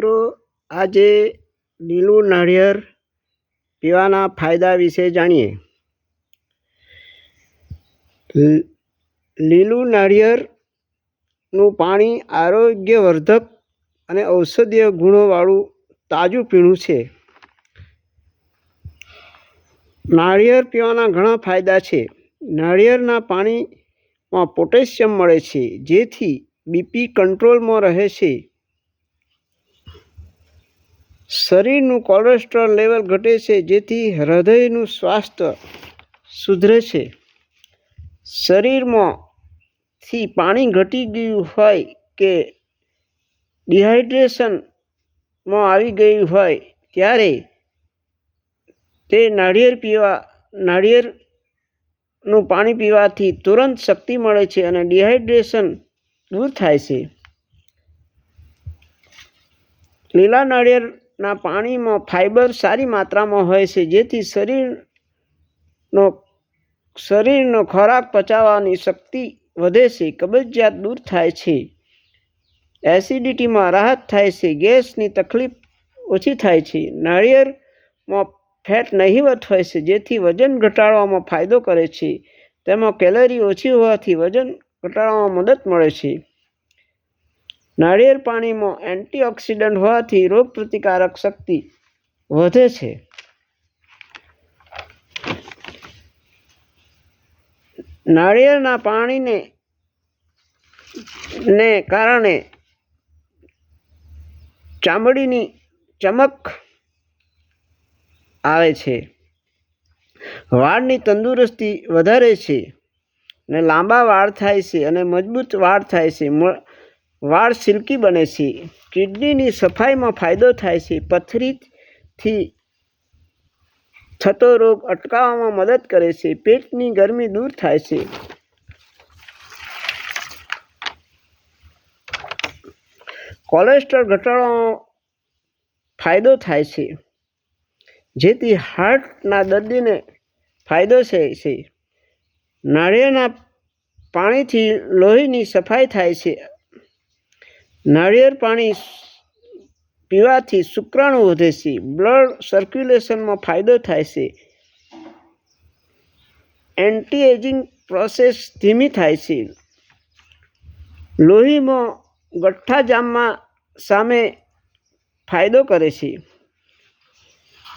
મિત્રો, આજે લીલું નાળિયેર પીવાના ફાયદા વિશે જાણીએ. લીલું નાળિયેરનું પાણી આરોગ્યવર્ધક અને ઔષધીય ગુણોવાળું તાજું પીણું છે. નાળિયેર પીવાના ઘણા ફાયદા છે. નાળિયેરના પાણીમાં પોટેશિયમ મળે છે, જેથી બીપી કંટ્રોલમાં રહે છે. શરીરનું કોલેસ્ટ્રોલ લેવલ ઘટે છે, જેથી હૃદયનું સ્વાસ્થ્ય સુધરે છે. શરીરમાંથી પાણી ઘટી ગયું હોય કે ડિહાઇડ્રેશનમાં આવી ગયું હોય ત્યારે તે નાળિયેર પીવા, નાળિયેરનું પાણી પીવાથી તુરંત શક્તિ મળે છે અને ડિહાઇડ્રેશન દૂર થાય છે. લીલા નાળિયેરના પાણીમાં ફાઇબર સારી માત્રામાં હોય છે, જેથી શરીરનો શરીરનો ખોરાક પચાવવાની શક્તિ વધે છે, કબજિયાત દૂર થાય છે. એસિડિટીમાં રાહત થાય છે, ગેસની તકલીફ ઓછી થાય છે. નાળિયેરમાં ફેટ નહીવત હોય છે, જેથી વજન ઘટાડવામાં ફાયદો કરે છે. તેમાં કેલરી ઓછી હોવાથી વજન ઘટાડવામાં મદદ મળે છે. નાળિયેર પાણીમાં એન્ટીઓક્સિડન્ટ હોવાથી રોગપ્રતિકારક શક્તિ વધે છે. નાળિયેરના પાણીને ને કારણે ચામડીની ચમક આવે છે. વાળની તંદુરસ્તી વધારે છે ને લાંબા વાળ થાય છે અને મજબૂત વાળ થાય છે. વાળ સિલ્કી બને છે. કિડનીની સફાઈમાં ફાયદો થાય છે. પથરીથી થતો રોગ અટકાવવામાં મદદ કરે છે. પેટની ગરમી દૂર થાય છે. કોલેસ્ટ્રોલ ઘટાડવામાં ફાયદો થાય છે. જેથી હાર્ટના દર્દીને ફાયદો થાય છે. નાળિયેરના પાણીથી લોહીની સફાઈ થાય છે. નાળિયેર પાણી પીવાથી શુક્રાણુ વધે છે. બ્લડ સર્ક્યુલેશનમાં ફાયદો થાય છે. એન્ટી એજિંગ પ્રોસેસ ધીમી થાય છે. લોહીમાં ગઠ્ઠા જામમાં સામે ફાયદો કરે છે.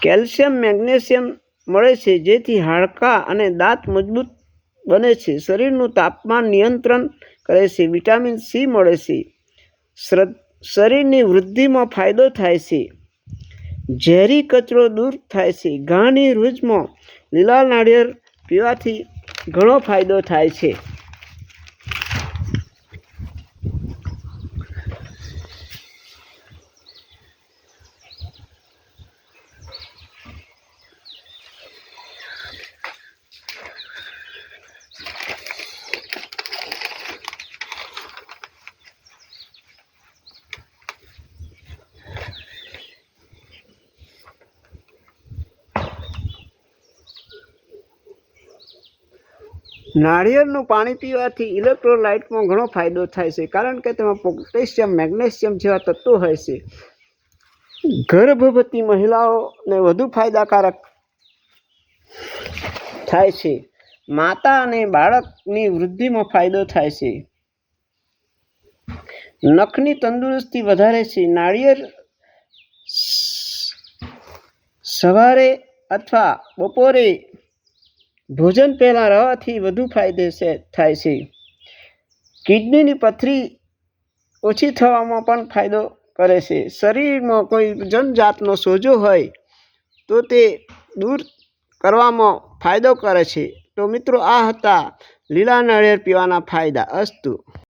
કેલ્શિયમ, મેગ્નેશિયમ મળે છે, જેથી હાડકાં અને દાંત મજબૂત બને છે. શરીરનું તાપમાન નિયંત્રણ કરે છે. વિટામિન સી મળે છે. શરીરની વૃદ્ધિમાં ફાયદો થાય છે. ઝેરી કચરો દૂર થાય છે. ઘાની રૂજમાં લીલા નાળિયેર પીવાથી ઘણો ફાયદો થાય છે. નાળિયેરનું પાણી પીવાથી ઇલેક્ટ્રોલાઇટમાં ઘણો ફાયદો થાય છે, કારણ કે તેમાં પોટેશિયમ, મેગ્નેશિયમ જેવા તત્વો હોય છે. ગર્ભવતી મહિલાઓને વધુ ફાયદાકારક થાય છે. માતા અને બાળકની વૃદ્ધિમાં ફાયદો થાય છે. નખની તંદુરસ્તી વધારે છે. નાળિયેર સવારે અથવા બપોરે ભોજન પહેલાં રહેવાથી વધુ ફાયદે છે થાય છે. કિડનીની પથરી ઓછી થવામાં પણ ફાયદો કરે છે. શરીરમાં કોઈ જનજાતનો સોજો હોય તો તે દૂર કરવામાં ફાયદો કરે છે. તો મિત્રો આ હતા લીલા નાળિયેર પીવાના ફાયદા. અસ્તુ.